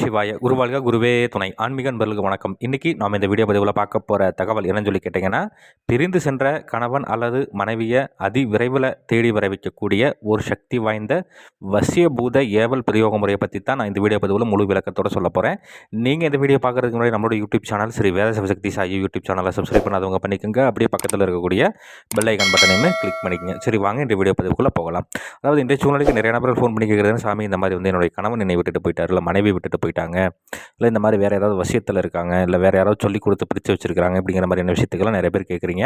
சிவாய குருவாழ்க குருவே துணை. ஆன்மீக நண்பர்களுக்கு வணக்கம். இன்றைக்கி நாம் இந்த வீடியோ பதிவில் பார்க்க போகிற தகவல் என்னன்னு சொல்லி கேட்டிங்கன்னா பிரிந்து சென்ற கணவன் அல்லது மனைவியை அதி விரைவில் தேடி வர வைக்கக்கூடிய ஒரு சக்தி வாய்ந்த வசியபூத ஏவல் பிரயோக முறையை பற்றி தான் நான் இந்த வீடியோ பதிவில் முழு விளக்கத்தோட சொல்ல போகிறேன் நீங்கள் இந்த வீடியோ பார்க்குறதுக்கு முன்னாடி நம்மளோட YouTube channel Sri Veda Sivasakthi Sai YouTube சேனலை சப்ஸ்கிரைப் பண்ணாதவங்க பண்ணிக்கோங்க. அப்படியே பக்கத்தில் இருக்கக்கூடிய பெல் ஐக்கான் பட்டனையுமே கிளிக் பண்ணிக்கோங்க. சரி வாங்க இந்த வீடியோ பதிவுக்குள்ளே போகலாம். அதாவது இன்றைய சூழ்நிலைக்கு நிறைய நபர்கள் ஃபோன் பண்ணி சாமி இந்த மாதிரி வந்து என்னுடைய கணவன் என்னை விட்டுட்டு போயிட்டார் இல்லை மனைவி விட்டுட்டு போயிட்டாங்க. இல்லை இந்த மாதிரி வேறு ஏதாவது விஷயத்தில் இருக்காங்க இல்லை வேறு யாராவது சொல்லி கொடுத்து பிரித்து வச்சுருக்காங்க அப்படிங்கிற மாதிரியான விஷயத்துக்கெல்லாம் நிறைய பேர் கேட்குறீங்க.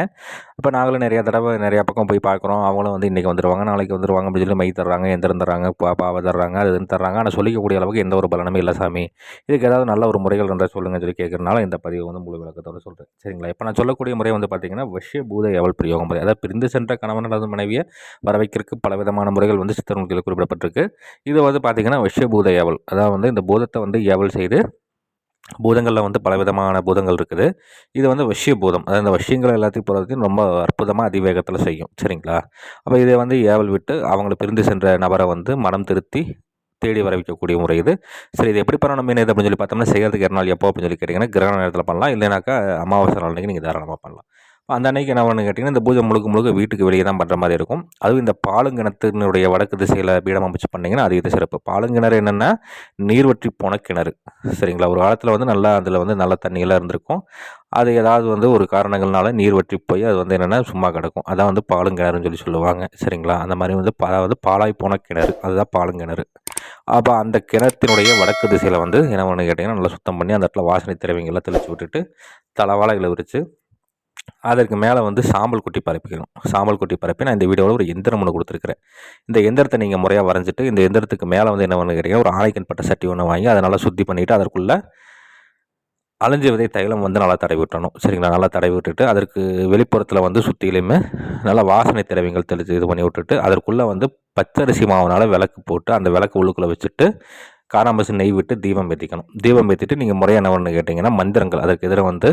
இப்போ நாங்களும் நிறையா தடவை நிறையா பக்கம் போய் பார்க்குறோம். அவங்களும் வந்து இன்றைக்கி வந்துடுவாங்க நாளைக்கு வந்துடுவாங்க அப்படின்னு சொல்லி மை தர்றாங்க எந்திரம் தர்றாங்க பா பாவை தர்றாங்க அது இதுன்னு தர்றாங்க. ஆனால் சொல்லிக்கக்கூடிய அளவுக்கு எந்த ஒரு பலனுமே இல்லை சாமி. இதுக்கு ஏதாவது நல்ல ஒரு முறைகள் இருந்தால் சொல்லுங்கள் சொல்லி கேட்குறனால இந்த பதிவு வந்து முழு விளக்கத்தோட சொல்கிறேன் சரிங்களா? இப்போ நான் சொல்லக்கூடிய முறை வந்து பார்த்தீங்கன்னா விஷய பூத எவல் பிரயோகம் முறை. அதாவது பிரிந்து சென்ற கணவன் அல்லது மனைவியை வர வைக்கிறதுக்கு பல விதமான முறைகள் வந்து சித்தர்களில் குறிப்பிடப்பட்டிருக்கு. இது வந்து பார்த்திங்கன்னா வஷ்யபூத ஏவல். அதாவது வந்து இந்த பூதத்தை வந்து ஏவல் செய்து பூதங்களில் வந்து பலவிதமான பூதங்கள் இருக்குது. இது வந்து வஷ்ய பூதம். அதாவது இந்த வஷ்யங்கள் எல்லாத்தையும் போகிறதையும் ரொம்ப அற்புதமாக அதிவேகத்தில் செய்யும். சரிங்களா? அப்போ இதை வந்து ஏவல் விட்டு அவங்கள பிரிந்து சென்ற நபரை வந்து மனம் திருத்தி தேடி வர வைக்கக்கூடிய முறை இது. சரி இது எப்படி பண்ணணும்? மீன் அப்படின்னு சொல்லி பார்த்தோம்னா செய்கிறதுக்கு இரநாள் எப்போ அப்படின்னு சொல்லி கேட்டிங்கன்னா கிரகண நேரத்தில் பண்ணலாம். இல்லைனாக்கா அமாவாசை நாள் நீங்கள் தாராளமாக பண்ணலாம். அந்த அன்னைக்கு என்ன பண்ணு கேட்டிங்கன்னா இந்த பூஜை முழுக்க முழுக்க வீட்டுக்கு வெளியே தான் பண்ணுற மாதிரி இருக்கும். அதுவும் இந்த பாலுங்கிணத்தினுடைய வடக்கு திசையில் பீடம் அமைச்சு பண்ணிங்கன்னா அது இது சிறப்பு. பாலுங்கிணறு என்னென்னா நீர்வற்றி போன கிணறு. சரிங்களா? ஒரு காலத்தில் வந்து நல்லா அதில் வந்து நல்ல தண்ணியெல்லாம் இருந்திருக்கும். அது ஏதாவது வந்து ஒரு காரணங்கள்னால நீர் வற்றி போய் அது வந்து என்னென்னா சும்மா கிடக்கும். அதான் வந்து பாலுங்கிணறுன்னு சொல்லி சொல்லுவாங்க. சரிங்களா? அந்த மாதிரி வந்து அதாவது பாலாய் போன கிணறு. அதுதான் பாலுங்கிணறு. அப்போ அந்த கிணத்தினுடைய வடக்கு திசையில் வந்து என்ன பண்ணு கேட்டிங்கன்னா நல்லா சுத்தம் பண்ணி அந்த இடத்துல வாசனை திரவிங்கெல்லாம் தெளித்து விட்டுட்டு தலவாழைகளை விரித்து அதற்கு மேலே வந்து சாம்பல் குட்டி பரப்பிக்கணும். சாம்பல் குட்டி பரப்பி நான் இந்த வீடியோவில் ஒரு எந்திரம் ஒன்று கொடுத்துருக்குறேன். இந்த எந்திரத்தை நீங்கள் முறையாக வரைஞ்சிட்டு இந்த எந்திரத்துக்கு மேலே வந்து என்ன பண்ணுறீங்க ஒரு ஆணைக்கன் பட்ட சட்டி ஒன்று வாங்கி அதை நல்லா சுத்தி பண்ணிவிட்டு அதற்குள்ளே அழிஞ்ச விதை தைலம் வந்து நல்லா தடவி விட்டணும் சரிங்களா? நல்லா தடவி விட்டுட்டு அதற்கு வெளிப்புறத்தில் வந்து சுற்றிலையுமே நல்லா வாசனை திரவியங்கள் தெளித்து இது பண்ணி விட்டுட்டு அதற்குள்ளே வந்து பச்சரிசி மாவுனால் விளக்கு போட்டு அந்த விளக்கு உள்ளுக்குள்ளே வச்சுட்டு காராம்பசு நெய் விட்டு தீபம் ஏற்றிக்கணும் தீபம் ஏற்றிட்டு நீங்கள் முறையாக என்ன பண்ணு கேட்டிங்கன்னா மந்திரங்கள். அதற்கு எதிராக வந்து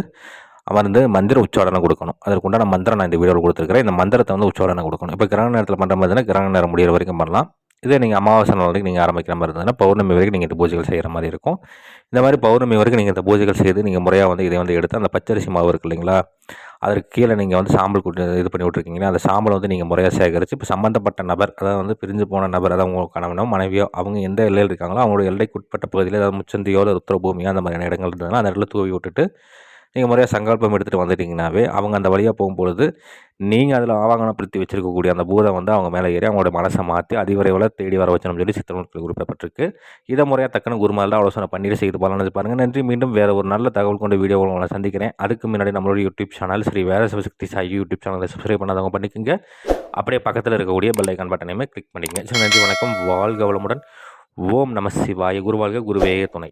அமர்ந்து மந்திர உச்சாரணம் கொடுக்கணும். அதற்குண்டான மந்திரம் நான் இந்த வீடியோவில் கொடுத்துருக்கிறேன். இந்த மந்திரத்தை வந்து உச்சாரணம் கொடுக்கணும். இப்போ கிரகண நேரத்தில் பண்ணுற மாதிரி கிரகண நேரம் முடிகிற வரைக்கும் பண்ணலாம். இதே நீங்கள் அமாவாசை நாள் வரைக்கும் நீங்கள் ஆரம்பிக்கிற மாதிரி இருந்ததுன்னா பௌர்ணமி வரைக்கும் நீங்கள் இந்த பூஜைகள் செய்கிற மாதிரி இருக்கும். இந்த மாதிரி பௌர்ணமி வரைக்கும் நீங்கள் இந்த பூஜைகள் செய்து நீங்கள் முறையாக வந்து இதை வந்து எடுத்து அந்த பச்சரிசி மாவு இருக்குது இல்லைங்களா? அதற்கு கீழே நீங்கள் வந்து சாம்பல் கொண்டு இது பண்ணி விட்ருக்கீங்கன்னா அந்த சாம்பலை வந்து நீங்கள் முறையாக சேகரித்து இப்போ சம்மந்தப்பட்ட நபர் அதாவது வந்து பிரிஞ்சு போன நபர் அதாவது உங்கள் கணவனோ மனைவியோ அவங்க எந்த எல்லையில் இருக்காங்களோ அவங்களோட எல்லைக்குட்பட்ட பகுதியில் அதாவது முச்சந்தியோ இல்லை உத்தரபூமியோ அந்த மாதிரியான இடங்கள் இருந்ததுன்னா அந்த இடத்துல தூவி விட்டுட்டு நீங்கள் முறையாக சங்கல்பம் எடுத்துகிட்டு வந்துட்டிங்கனாவே அவங்க அந்த வழியாக போகும்பொழுது நீங்கள் அதில் ஆவாங்கனப்படுத்தி வச்சுருக்கக்கூடிய அந்த பூதம் வந்து அவங்க மேலே ஏறி அவங்களோட மனசை மாற்றி அதிவிரைவில் தேடி வர வச்சணும் சொல்லி சித்திரங்கள் குறிப்பிடப்பட்டிருக்கு. இதை முறையாக தக்கன குருமாரில் ஆலோசனை பண்ணிட்டு செய்து போகலான்னு பாருங்கள் நன்றி. மீண்டும் வேறு ஒரு நல்ல தகவல் கொண்ட வீடியோ உங்களை சந்திக்கிறேன். அதுக்கு முன்னாடி நம்மளோட யூடியூப் சேனல் ஸ்ரீ வேற சிவசக்தி சாய் யூடியூப் சேனலை சப்ஸ்கிரைப் பண்ணாதவங்க பண்ணிக்கோங்க. அப்படியே பக்கத்தில் இருக்கக்கூடிய பெல் ஐக்கான் பட்டனையுமே கிளிக் பண்ணிக்கங்க. சரி நன்றி. வணக்கம். வாழ்க வளமுடன். ஓம் நம சிவாய. குருவாழ்க குருவேய துணை.